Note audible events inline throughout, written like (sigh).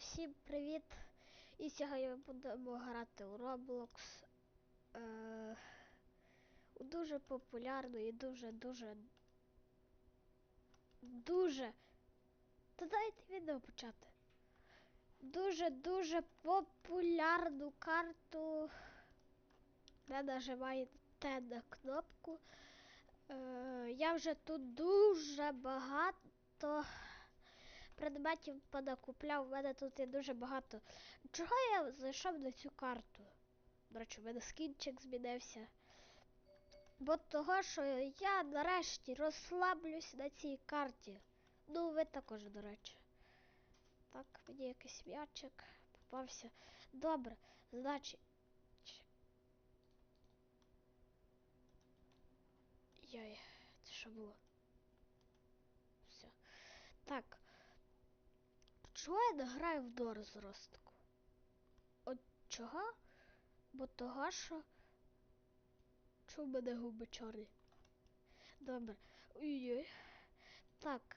всім привіт! І сьогодні ми будемо грати у Roblox. Е, у дуже популярну і дуже-дуже. Дуже. Та дайте відео почати. Дуже-дуже популярну карту. Не нажимаєте на кнопку. Е, я вже тут дуже багато предметів понакупляв. У мене тут є дуже багато. Чого я зайшов на цю карту? До речі, у мене скінчик змінився. Бо того, що я нарешті розслаблюсь на цій карті. Ну, ви також, до речі. Так, мені якийсь м'ячик попався. Добре, значить. Йой, це що було? Все. Так. Чого я не граю в Дор зростку? От чого? Бо того, що. Чого в мене губи чорні? Добре. Ой-ой. Так.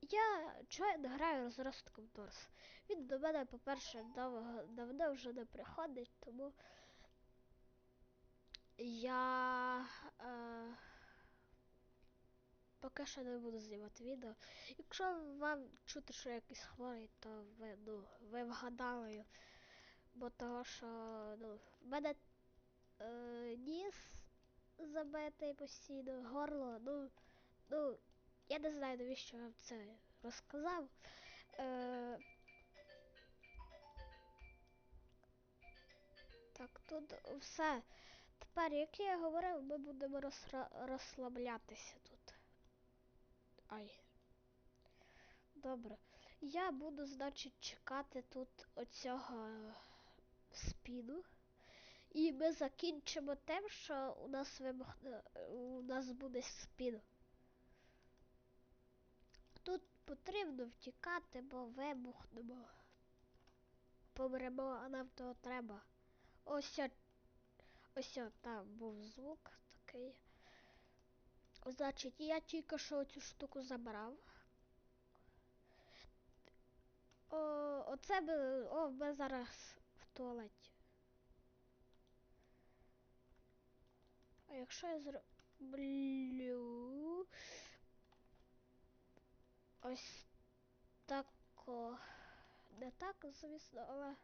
Я чого я не граю з ростком Дорс? Він до мене, по-перше, дав, давно вже не приходить, тому я е, поки що не буду знімати відео. Якщо вам чути, що я якийсь хворий, то ви, ну, ви вгадали. Бо того, що ну, в мене е, ніс забитий постійно, горло, ну, ну, я не знаю, навіщо я вам це розказав. Е, так, тут все. Тепер, як я говорив, ми будемо розслаблятися тут. Ай. Добре. Я буду, значить, чекати тут оцього спіду. І ми закінчимо тим, що у нас вибухне, у нас буде спін. Тут потрібно втікати, бо вибухнемо. Помремо, а нам того треба. Ось ось там був звук такий. Значить, я тільки що цю штуку забрав. О, оце би. О, ми зараз в туалеті. А якщо я зроблю ось тако. Не так, звісно, але.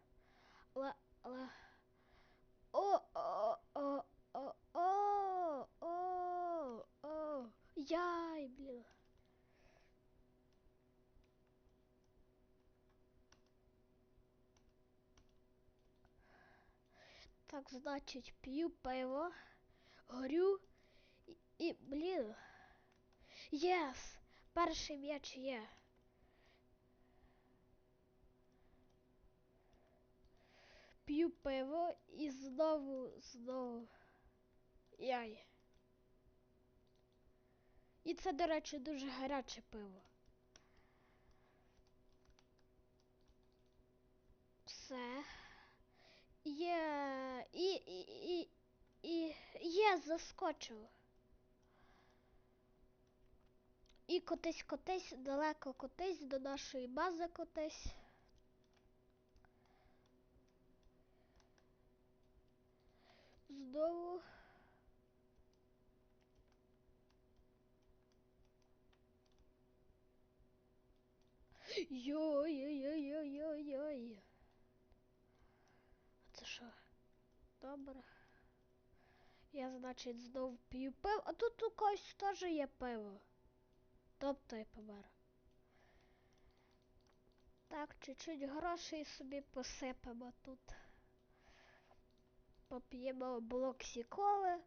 Але. але. О, о, о, о, о, о, о. Яй, блін. Так, значить, п'ю пиво, горю і, і блін. Єс! Перший м'яч є. П'ю пиво і знову, знову. Яй. І це, до речі, дуже гаряче пиво. Все. Є. І, і, і, і є, заскочив. І котись, котись, далеко котись, до нашої бази котись. Знову. Йой-йой-йой-йой-йой. Це що? Добре. Я, значить, знов п'ю пиво, а тут у когось теж є пиво. Тобто я помер. Так, чуть-чуть грошей собі посипемо тут. Поп'ємо блоксі коли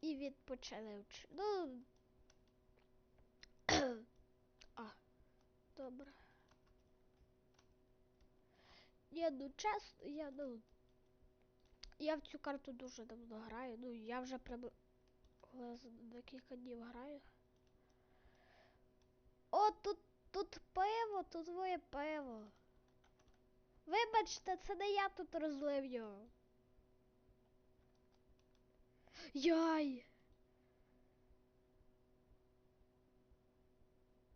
і відпочинемо. Чи- Ну. (coughs) а, добре. Ні, ну чесно, я ну. Я в цю карту дуже давно граю. Ну, я вже прям декілька днів граю. О, тут, тут пиво, тут твоє пиво. Вибачте, це не я тут розлив його. Яй!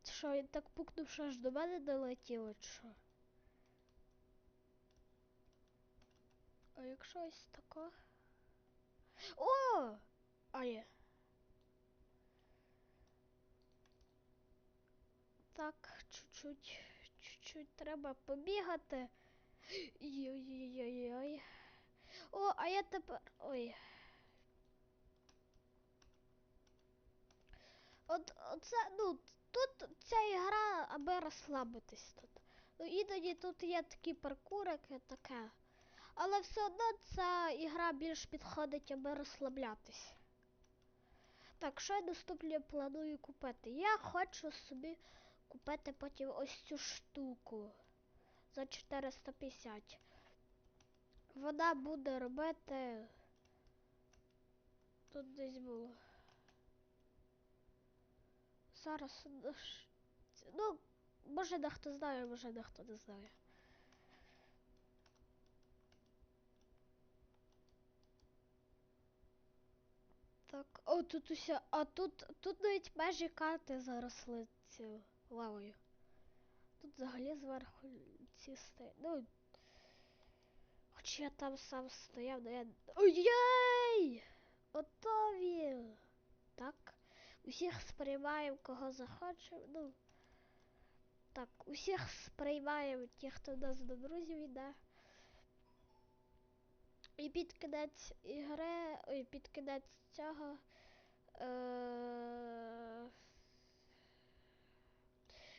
Що, він так пукнув, що аж до мене долетіло, що? А якщо ось тако? О! А є. Так, чуть-чуть, чуть-чуть треба побігати. Йой-йой-йой. О, а я тепер. Ой. От оце, ну, тут ця ігра, аби розслабитись тут. Ну, іноді тут є такі паркурики, таке. Але все одно ця ігра більш підходить, аби розслаблятись. Так, що я наступне планую купити? Я хочу собі купити потім ось цю штуку за 450. Вона буде робити. Тут десь було. Зараз. ну, Ну, може дехто знає, може дехто не знає. Так, о, тут уся. А тут, тут навіть межі карти заросли цю лавою. Тут взагалі зверху ці стоять. Ну. Хоч я там сам стояв, но я. Ой-єй! Ото він! Так. Усіх сприймаємо, кого захочемо. Ну. Так, усіх сприймаємо ті, хто нас до друзів йде. І під кінець ігри, ой, під кінець цього. Е-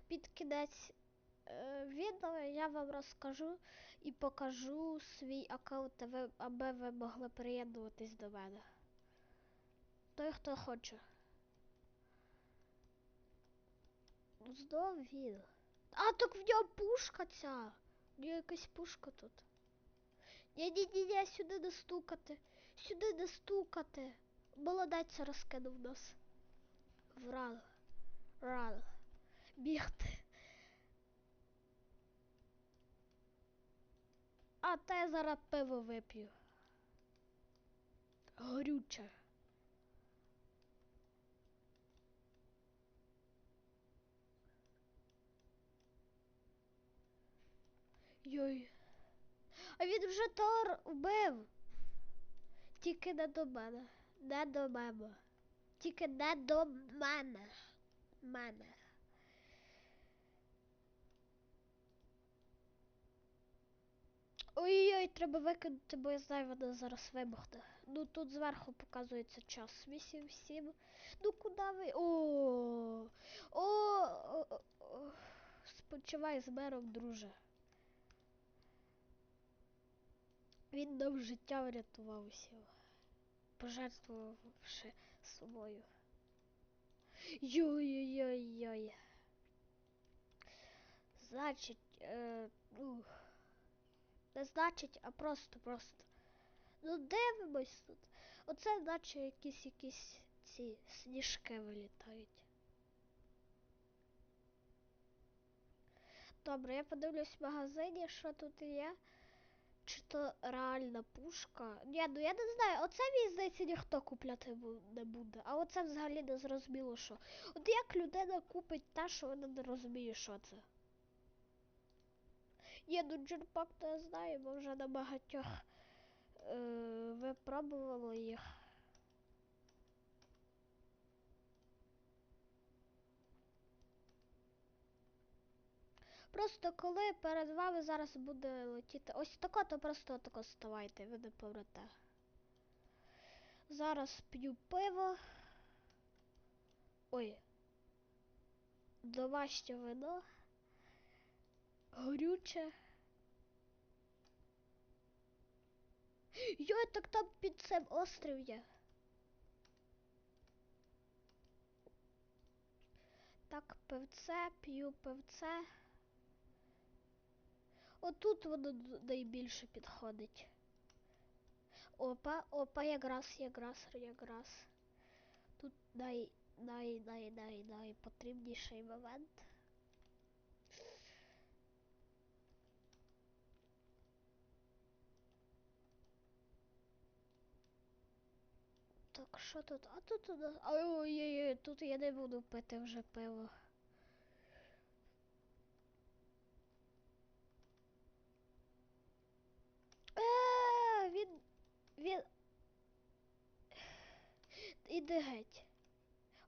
під кінець е, відео я вам розкажу і покажу свій аккаунт, аби ви могли приєднуватись до мене. Той, хто хоче. Знов він. А, так в нього пушка ця. В нього якась пушка тут. Ні-ні-ні, сюди не стукати. Сюди не стукати. Молодець розкинув нас. Врал. Рал. Бігти. А та я зараз пиво вип'ю. Горюче. Йой. А він вже Тор вбив. Тільки не до мене. Не до мене. Тільки не до мене. Мене. Ой-ой, треба викинути, бо я знаю, вона зараз вибухне. Ну тут зверху показується час. 8-7. Ну куди ви? О, о, о, о. Спочивай з мером, друже. Він нам життя врятував усім, пожертвувавши собою. Йой-йой-йой. Значить, е, ну, не значить, а просто, просто. Ну, дивимось тут. Оце наче якісь якісь ці сніжки вилітають. Добре, я подивлюсь в магазині, що тут є. Чи то реальна пушка? Ні, ну я не знаю, оце мені здається ніхто купляти не буде. А оце взагалі не зрозуміло, що. От як людина купить те, що вона не розуміє, що це. Є, ну джерпак то я знаю, бо вже на багатьох е, випробували їх. Просто коли перед вами зараз буде летіти ось тако, то просто тако ставайте, ви не помрете. Зараз п'ю пиво. Ой. Домашнє вино. Горюче. Йой, так там під цим острів є. Так, пивце, п'ю пивце. Отут воно найбільше підходить. Опа, опа, якраз, якраз, якраз. Тут най, най, най, най, найпотрібніший момент. Так, що тут? А тут у нас. Ой-ой-ой, тут я не буду пити вже пиво. Е, Іди геть.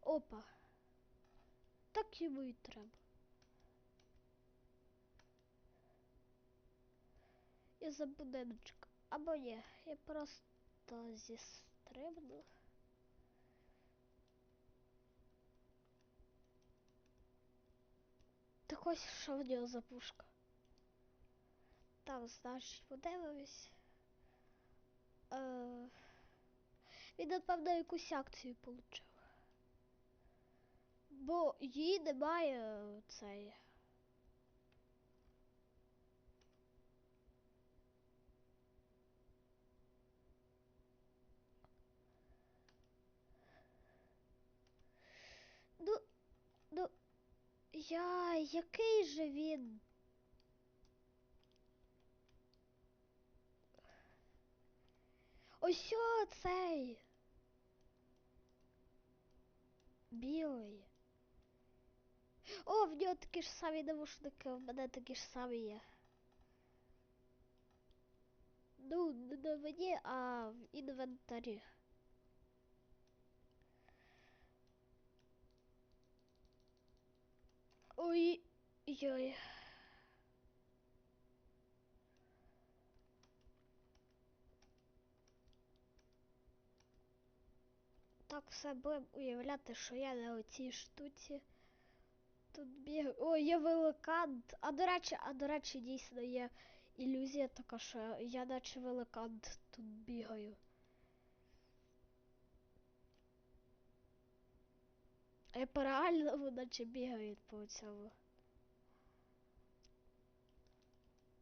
Опа. Так йому і треба. Я за. Або ні, я просто зістрибну. Так ось що в нього за пушка. Так, значить, подивимось. Е, він, напевно, якусь акцію получив. Бо її немає цей. Ну, ну, я, який же він? Ось цей. Білий. О, в нього такі ж самі навушники, в мене такі ж самі є. Ну, не на мені, а в інвентарі. Ой, йой. Так будемо уявляти, що я на оцій штуці. Тут бігаю. О, є великант. А до речі, а до речі, дійсно є ілюзія така, що я наче великант тут бігаю. А я по-реальному наче бігаю по цьому.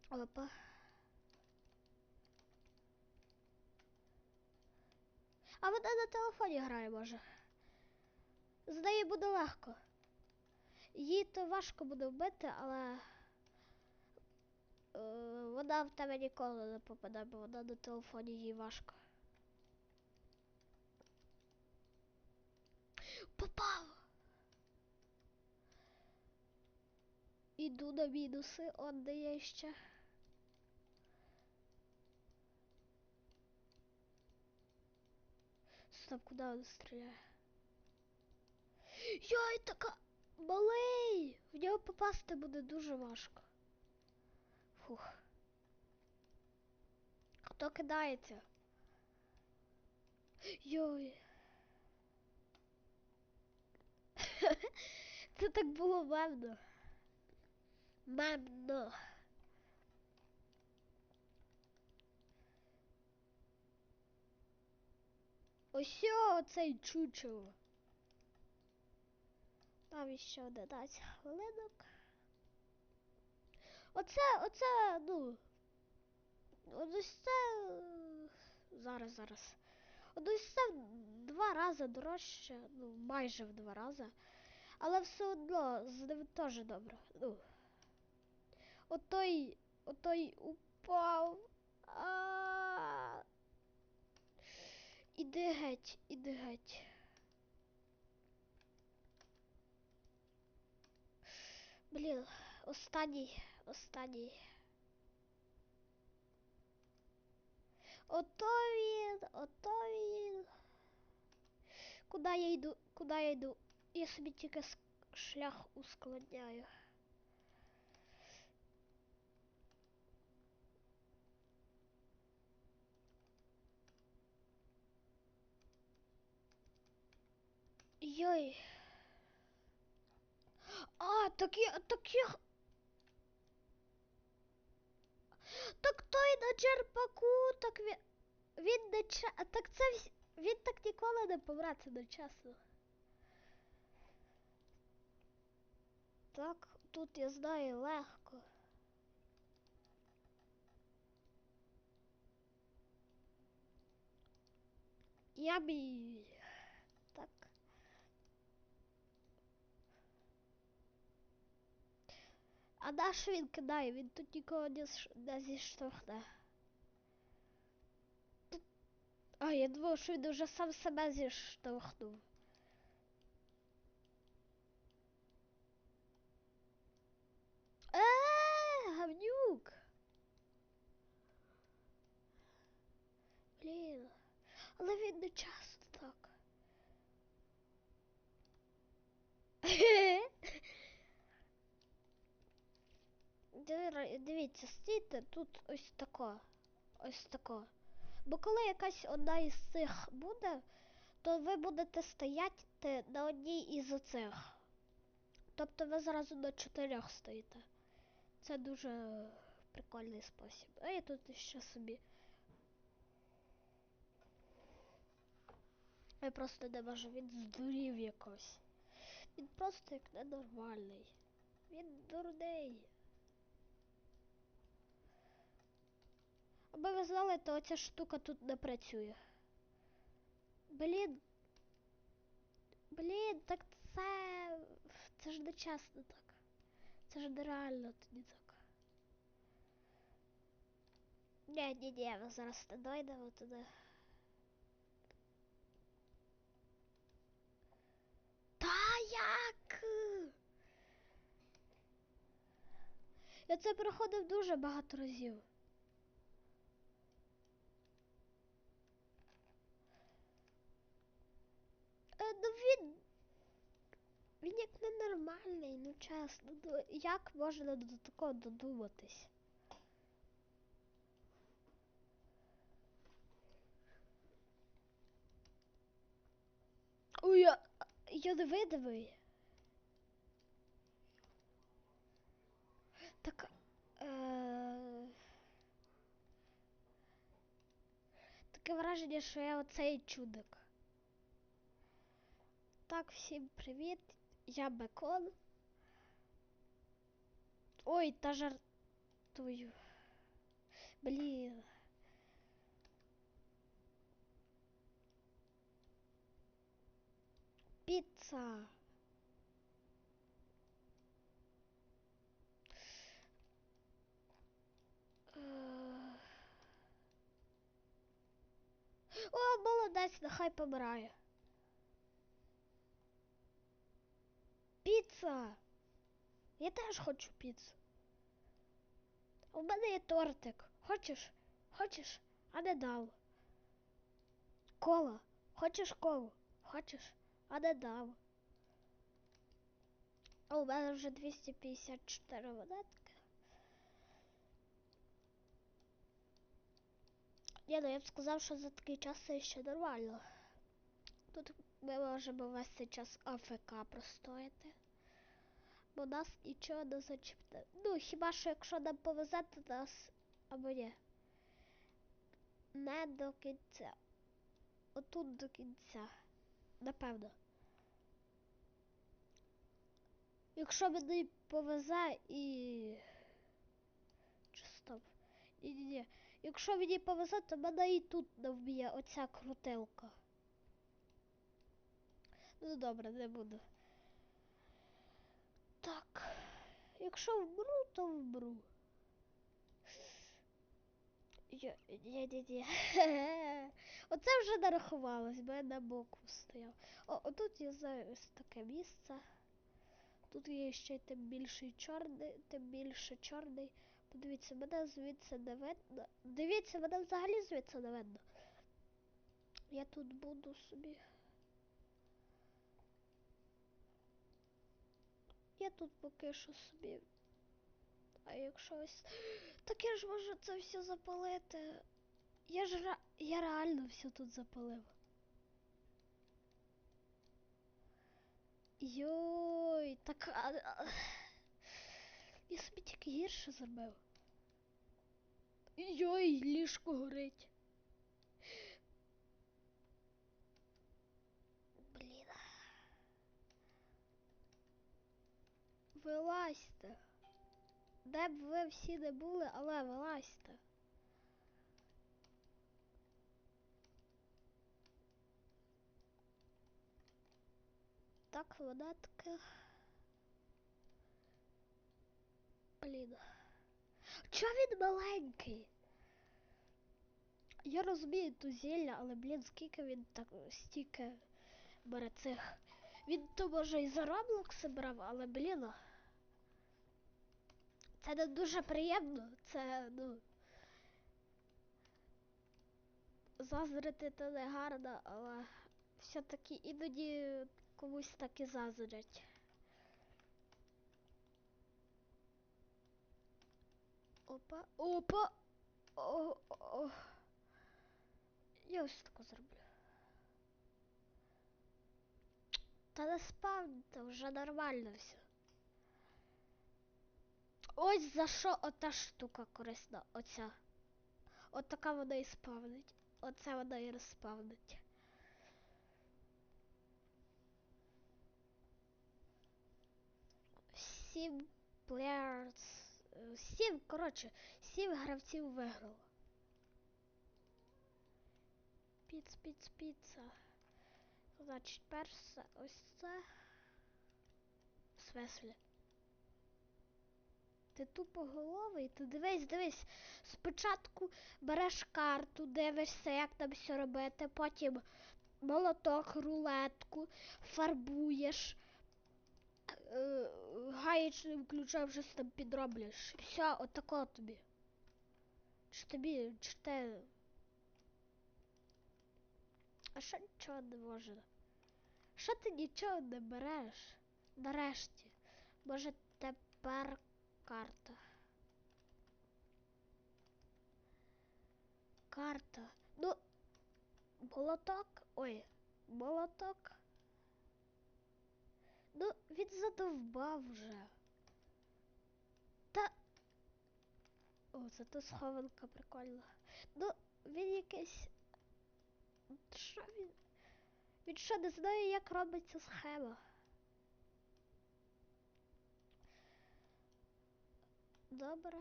Опа. А вона на телефоні грає може. З неї буде легко. Її то важко буде вбити, але е, вона в тебе ніколи не попаде, бо вона на телефоні їй важко. Попав! Іду на мінуси, он де є ще. Стоп, куди він стріляє? Йой, така малий! В нього попасти буде дуже важко. Фух. Хто кидається? Йой. (laughs) Це так було мемно. Мемно. Ось цей чучело. Там ще 11 хвилинок. Оце, оце, ну. Ось це. Зараз, зараз. Ось це в два рази дорожче, ну, майже в два рази. Але все одно з ним теж добре. Ну. Отой, отой упав. А. Іди геть, іди геть. Блін, останній, останній. Ото він, ото він. Куди я йду? Куди я йду? Я собі тільки шлях ускладняю. Йой. А, так я, так я... Так той на черпаку, так він... Він не ча... Так це всь- Він так ніколи не помре, це нечесно. Так, тут я знаю легко. Я бі... А наш він кидає, він тут нікого не, не зіштовхне. Тут- А, я думав, що він вже сам себе зіштовхнув. Е, гавнюк. Блін. Але він не часто так. Дивіться, стійте тут ось тако. Ось тако. Бо коли якась одна із цих буде, то ви будете стояти на одній із оцих. Тобто ви зразу на чотирьох стоїте. Це дуже прикольний спосіб. А я тут ще собі. Я просто не можу, він здурів якось. Він просто як ненормальний. Він дурний. Аби ви знали, то оця штука тут не працює. Блін. Блін, так це. Це ж не чесно так. Це ж нереально тоді так. Ні, ні, ні, ми зараз не дойдемо туди. Та як? Я це проходив дуже багато разів. Е, ну він. Він як ненормальний, ну чесно. Ну, як можна до такого додуматись? Ой, я, я невидимий. Так. Е... Таке враження, що я оцей чудик. Так, всім привіт. Я Бекон. Ой, та жартую. Блін. Піца. Е. О, молодець, нехай помирає. Піца. Я теж хочу піцу. У мене є тортик. Хочеш? Хочеш? А не дав. Кола. Хочеш колу? Хочеш? А не дав. А у мене вже 254 монетки. Ні, ну я б сказав, що за такий час це ще нормально. Тут ми можемо весь цей час АФК простояти. Бо нас нічого не зачіпне. Ну, хіба що якщо нам повезе, то нас або ні. Не до кінця. Отут до кінця. Напевно. Якщо мені повезе і. Чи стоп? Ні, ні, ні. Якщо мені повезе, то мене і тут не вб'є оця крутилка. Ну добре, не буду. Так. Якщо вмру, то вмру. Ні, ні, ні. Оце вже нарахувалось, бо я на боку стояв. О, отут я знаю таке місце. Тут є ще тим більший чорний, тим більше чорний. Подивіться, мене звідси не видно. Дивіться, мене взагалі звідси не видно. Я тут буду собі. Я тут поки що собі. А якщо ось. Так я ж можу це все запалити. Я ж ре... я реально все тут запалив. Йой, так. А... а- Я собі тільки гірше зробив. Йой, ліжко горить. Вилазьте. Де б ви всі не були, але вилазьте. Так, вода така. Блін. Чого він маленький? Я розумію ту зілля, але, блін, скільки він так стільки бере цих. Він то може і за Роблокси брав, але, блін. Це не дуже приємно, це ну Зазрити то не гарно, але все-таки іноді комусь так і заздрять. Опа, опа! О, о, о. Я ось таку зроблю. Та не спав, то вже нормально все. Ось за що ота штука корисна, оця. От така вона і спавнить. Оце вона і розспавнить. Сім е, Сім, коротше, сім гравців виграло. Піц, піц, піца. Значить, перше ось це. В смислі? Ти тупоголовий, ти дивись, дивись. Спочатку береш карту, дивишся, як там все робити, потім молоток, рулетку, фарбуєш, е, гаєчним ключом щось там підроблюєш. Все, отако тобі. Чи тобі, чи ти. А що нічого не можна? Що ти нічого не береш? Нарешті. Може тепер карта. Карта. Ну, молоток. Ой, молоток. Ну, він задовбав вже. Та. О, зато схованка прикольна. Ну, він якийсь. Що він? Він що не знає, як робиться схема. Добре.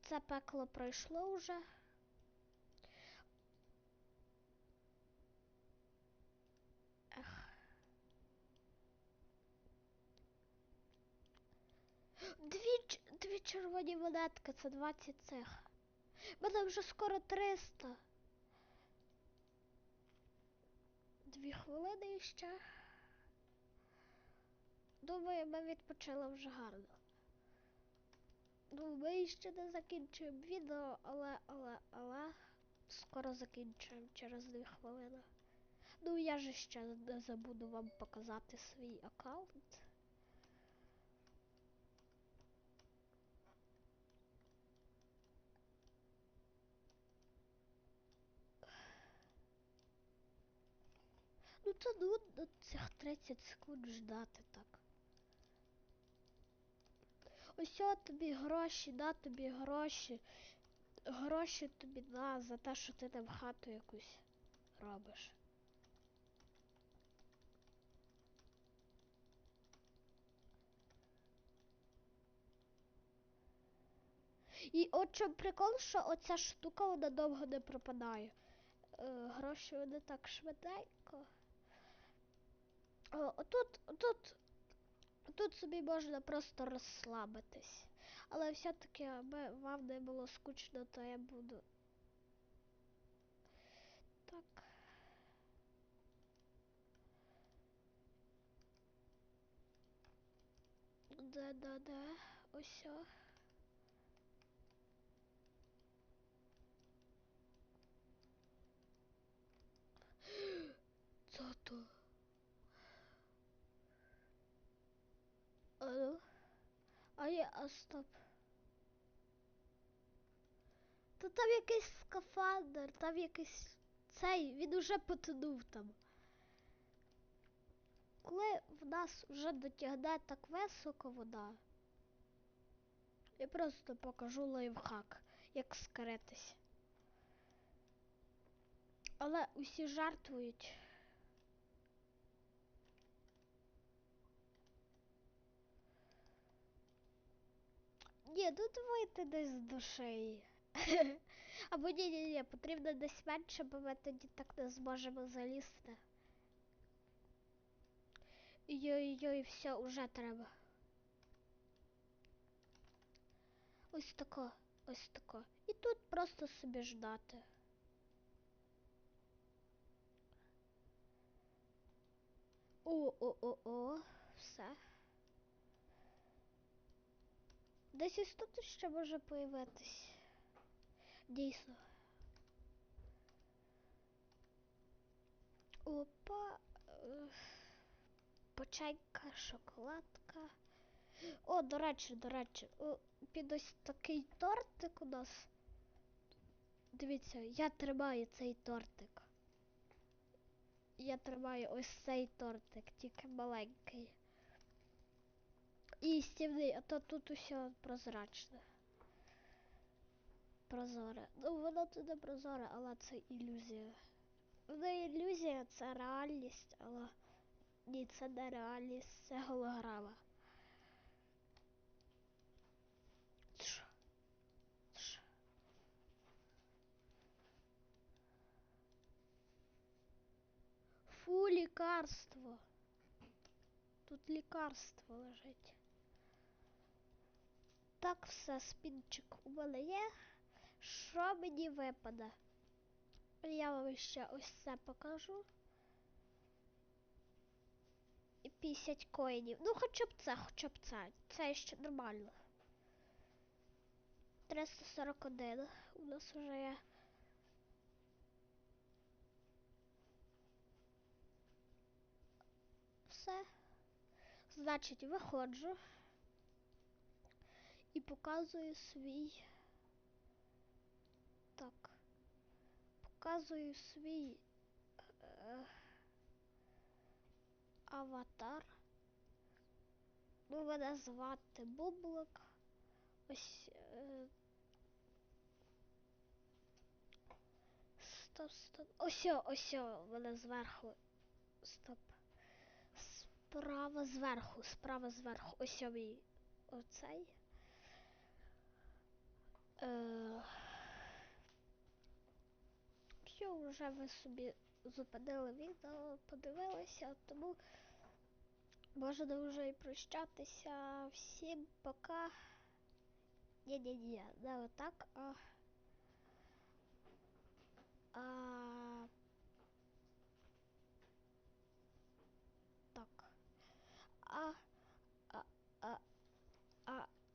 Це пекло пройшло вже. Ех. Дві, дві червоні монетки, це 20 цих. Мене вже скоро 300. Дві хвилини ще. Думаю, ми відпочили вже гарно. Ну, ми ще не закінчуємо відео, але, але, але скоро закінчуємо через дві хвилини. Ну, я же ще не забуду вам показати свій аккаунт. Ну то нудно цих 30 секунд ждати так. Ось тобі гроші, на тобі гроші. Гроші тобі на за те, що ти там хату якусь робиш. І от чому прикол, що оця штука вона довго не пропадає. Е, гроші вони так швиденько. О, отут, отут, тут собі можна просто розслабитись. Але все-таки, аби вам не було скучно, то я буду. Так. Да-да-да. Ось. о. Це то. Ну. А а стоп. Та там якийсь скафандр, там якийсь цей, він уже потонув там. Коли в нас вже дотягне так високо вода, я просто покажу лайфхак, як скритись. Але усі жартують. Ні, ну давайте десь до шиї. (laughs) Або ні, ні, ні, потрібно десь менше, бо ми тоді так не зможемо залізти. Йой-йой, все, уже треба. Ось тако, ось тако. І тут просто собі ждати. О-о-о-о, все. Десь ось тут ще може появитись. Дійсно. Опа. е, Печенька, шоколадка. О, до речі, до речі, о, під ось такий тортик у нас. Дивіться, я тримаю цей тортик. Я тримаю ось цей тортик, тільки маленький. І стівний, а то тут усе прозрачне. Прозоре. Ну, воно тут не прозоре, але це ілюзія. Не ілюзія, це реальність, але ні, це не реальність, це голограма. Тш. Тш. Фу, лікарство. Тут лікарство лежить. Так, все, спінчик у мене є. Що мені випаде? Я вам ще ось це покажу. І 50 коїнів. Ну, хоча б це, хоча б це. Це ще нормально. 341 у нас вже є. Все. Значить, виходжу і показую свій. Так. Показую свій е, аватар. Ну, мене звати Бублик. Ось. Е, стоп, стоп. Ось, ось, мене зверху. Стоп. Справа зверху, справа зверху. Ось мій оцей. Все, вже ви собі зупинили відео, подивилися, тому можна вже і прощатися. Всім пока. Ні-ні-ні, не отак, а. А... Так. А,